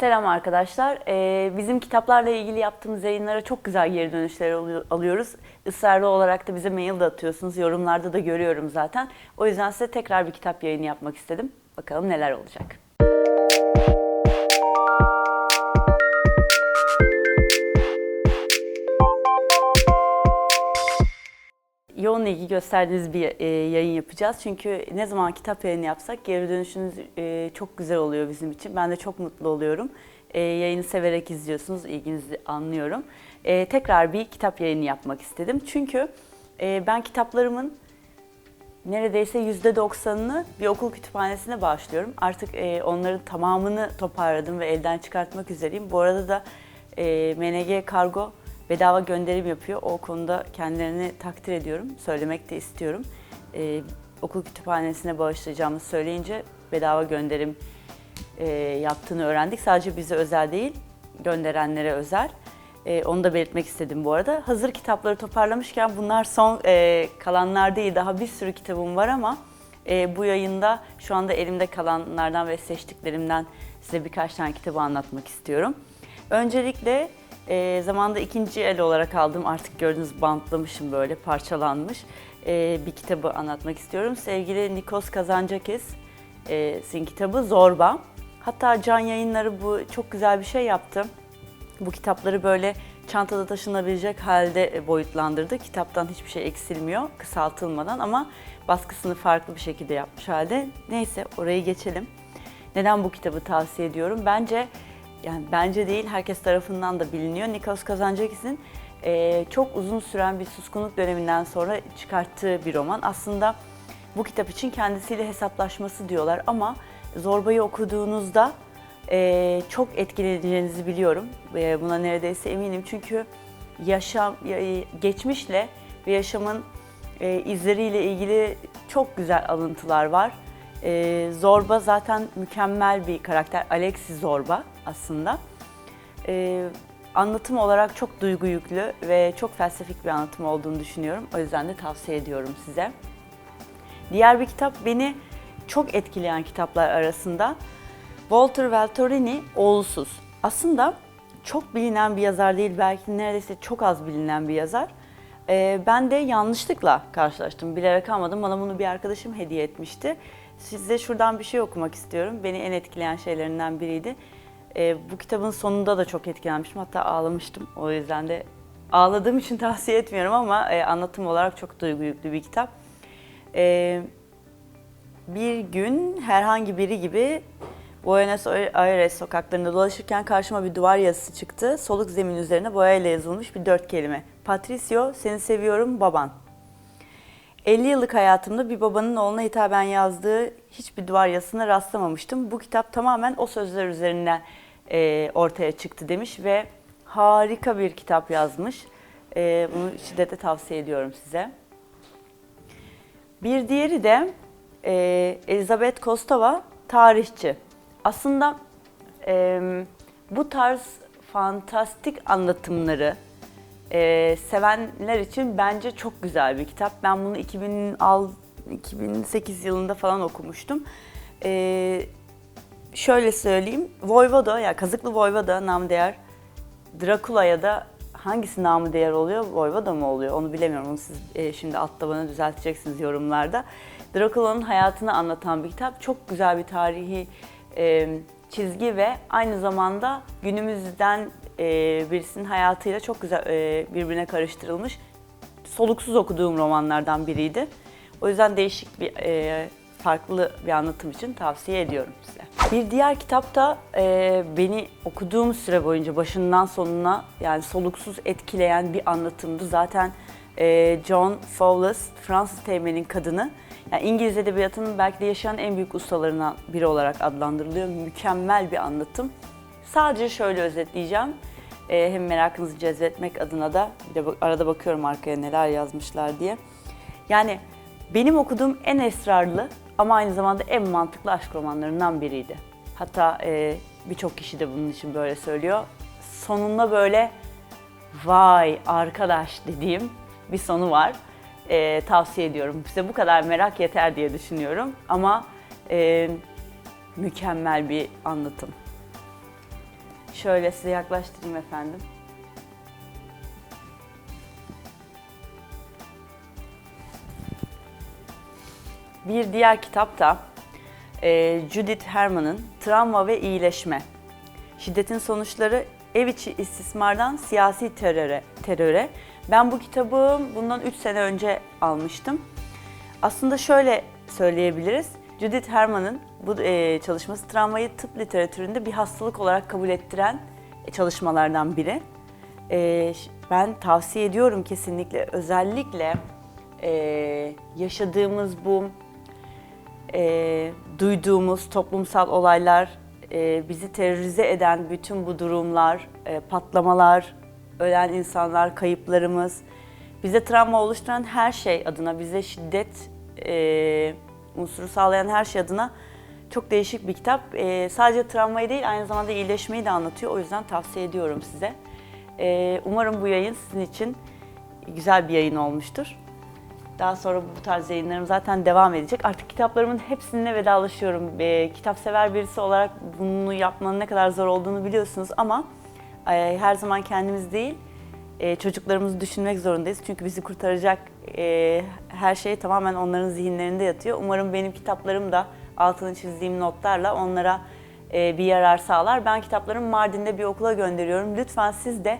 Selam arkadaşlar. Ee, bizim kitaplarla ilgili yaptığımız yayınlara çok güzel geri dönüşler alıyor- alıyoruz. Israrlı olarak da bize mail de atıyorsunuz. Yorumlarda da görüyorum zaten. O yüzden size tekrar bir kitap yayını yapmak istedim. Bakalım neler olacak. Yoğun ilgi gösterdiğiniz bir e, yayın yapacağız. Çünkü ne zaman kitap yayını yapsak geri dönüşünüz e, çok güzel oluyor bizim için. Ben de çok mutlu oluyorum. E, yayını severek izliyorsunuz, ilginizi anlıyorum. E, tekrar bir kitap yayını yapmak istedim. Çünkü e, ben kitaplarımın neredeyse %90'ını bir okul kütüphanesine bağışlıyorum. Artık e, onların tamamını toparladım ve elden çıkartmak üzereyim. Bu arada da e, MNG Kargo bedava gönderim yapıyor. O konuda kendilerini takdir ediyorum. Söylemek de istiyorum. E, okul kütüphanesine bağışlayacağımızı söyleyince bedava gönderim e, yaptığını öğrendik. Sadece bize özel değil, gönderenlere özel. E, onu da belirtmek istedim bu arada. Hazır kitapları toparlamışken bunlar son e, kalanlar değil. Daha bir sürü kitabım var ama e, bu yayında şu anda elimde kalanlardan ve seçtiklerimden size birkaç tane kitabı anlatmak istiyorum. Öncelikle e, zamanda ikinci el olarak aldım. Artık gördüğünüz bantlamışım böyle parçalanmış. E, bir kitabı anlatmak istiyorum. Sevgili Nikos Kazancakis e, sin kitabı Zorba. Hatta Can Yayınları bu çok güzel bir şey yaptı. Bu kitapları böyle çantada taşınabilecek halde e, boyutlandırdı. Kitaptan hiçbir şey eksilmiyor kısaltılmadan ama baskısını farklı bir şekilde yapmış halde. Neyse orayı geçelim. Neden bu kitabı tavsiye ediyorum? Bence yani bence değil herkes tarafından da biliniyor. Nikos Kazantzakis'in e, çok uzun süren bir suskunluk döneminden sonra çıkarttığı bir roman. Aslında bu kitap için kendisiyle hesaplaşması diyorlar ama Zorba'yı okuduğunuzda e, çok etkileneceğinizi biliyorum. E, buna neredeyse eminim çünkü yaşam, ya- geçmişle ve yaşamın e, izleriyle ilgili çok güzel alıntılar var. E, Zorba zaten mükemmel bir karakter. Alexis Zorba aslında. E, anlatım olarak çok duygu yüklü ve çok felsefik bir anlatım olduğunu düşünüyorum. O yüzden de tavsiye ediyorum size. Diğer bir kitap beni çok etkileyen kitaplar arasında Walter Veltorini Oğulsuz. Aslında çok bilinen bir yazar değil, belki neredeyse çok az bilinen bir yazar. Ee, ben de yanlışlıkla karşılaştım, bilerek almadım. Bana bunu bir arkadaşım hediye etmişti. Size şuradan bir şey okumak istiyorum. Beni en etkileyen şeylerinden biriydi. Ee, bu kitabın sonunda da çok etkilenmiştim, hatta ağlamıştım. O yüzden de ağladığım için tavsiye etmiyorum ama e, anlatım olarak çok duygu yüklü bir kitap. Ee, bir gün herhangi biri gibi Buenos Aires sokaklarında dolaşırken karşıma bir duvar yazısı çıktı. Soluk zemin üzerine boyayla yazılmış bir dört kelime. Patricio, seni seviyorum baban. 50 yıllık hayatımda bir babanın oğluna hitaben yazdığı hiçbir duvar yazısına rastlamamıştım. Bu kitap tamamen o sözler üzerinden e, ortaya çıktı demiş ve harika bir kitap yazmış. E, bunu şiddetle tavsiye ediyorum size. Bir diğeri de e, Elizabeth Kostova, tarihçi. Aslında e, bu tarz fantastik anlatımları e, sevenler için bence çok güzel bir kitap. Ben bunu 2006, 2008 yılında falan okumuştum. E, şöyle söyleyeyim, Voyvoda, yani Kazıklı Voyvoda nam değer Drakula'ya da hangisi namı değer oluyor? Voyvoda mı oluyor? Onu bilemiyorum. Onu siz e, şimdi altta bana düzelteceksiniz yorumlarda. Drakula'nın hayatını anlatan bir kitap. Çok güzel bir tarihi e, çizgi ve aynı zamanda günümüzden e, birisinin hayatıyla çok güzel e, birbirine karıştırılmış. Soluksuz okuduğum romanlardan biriydi. O yüzden değişik bir e, farklı bir anlatım için tavsiye ediyorum size. Bir diğer kitap da e, beni okuduğum süre boyunca başından sonuna yani soluksuz etkileyen bir anlatımdı. Zaten e, John Fowles, Fransız teğmenin kadını. Yani İngiliz edebiyatının belki de yaşayan en büyük ustalarından biri olarak adlandırılıyor. Mükemmel bir anlatım. Sadece şöyle özetleyeceğim. E, hem merakınızı cezbetmek adına da bir de arada bakıyorum arkaya neler yazmışlar diye. Yani benim okuduğum en esrarlı ama aynı zamanda en mantıklı aşk romanlarından biriydi. Hatta e, birçok kişi de bunun için böyle söylüyor. Sonunda böyle vay arkadaş dediğim bir sonu var. E, tavsiye ediyorum. Size bu kadar merak yeter diye düşünüyorum. Ama e, mükemmel bir anlatım. Şöyle size yaklaştırayım efendim. Bir diğer kitap da e, Judith Herman'ın Travma ve İyileşme. Şiddetin sonuçları ev içi istismardan siyasi teröre. teröre. Ben bu kitabı bundan 3 sene önce almıştım. Aslında şöyle söyleyebiliriz. Judith Herman'ın bu e, çalışması travmayı tıp literatüründe bir hastalık olarak kabul ettiren e, çalışmalardan biri. E, ben tavsiye ediyorum kesinlikle özellikle e, yaşadığımız bu e, duyduğumuz toplumsal olaylar, e, bizi terörize eden bütün bu durumlar, e, patlamalar, ölen insanlar, kayıplarımız, bize travma oluşturan her şey adına, bize şiddet e, unsuru sağlayan her şey adına çok değişik bir kitap. E, sadece travmayı değil, aynı zamanda iyileşmeyi de anlatıyor. O yüzden tavsiye ediyorum size. E, umarım bu yayın sizin için güzel bir yayın olmuştur. Daha sonra bu tarz yayınlarım zaten devam edecek. Artık kitaplarımın hepsine vedalaşıyorum. E, kitap sever birisi olarak bunu yapmanın ne kadar zor olduğunu biliyorsunuz ama e, her zaman kendimiz değil, e, çocuklarımızı düşünmek zorundayız. Çünkü bizi kurtaracak e, her şey tamamen onların zihinlerinde yatıyor. Umarım benim kitaplarım da altını çizdiğim notlarla onlara e, bir yarar sağlar. Ben kitaplarımı Mardin'de bir okula gönderiyorum. Lütfen siz de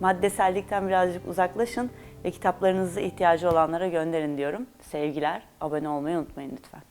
maddesellikten birazcık uzaklaşın ve kitaplarınızı ihtiyacı olanlara gönderin diyorum. Sevgiler, abone olmayı unutmayın lütfen.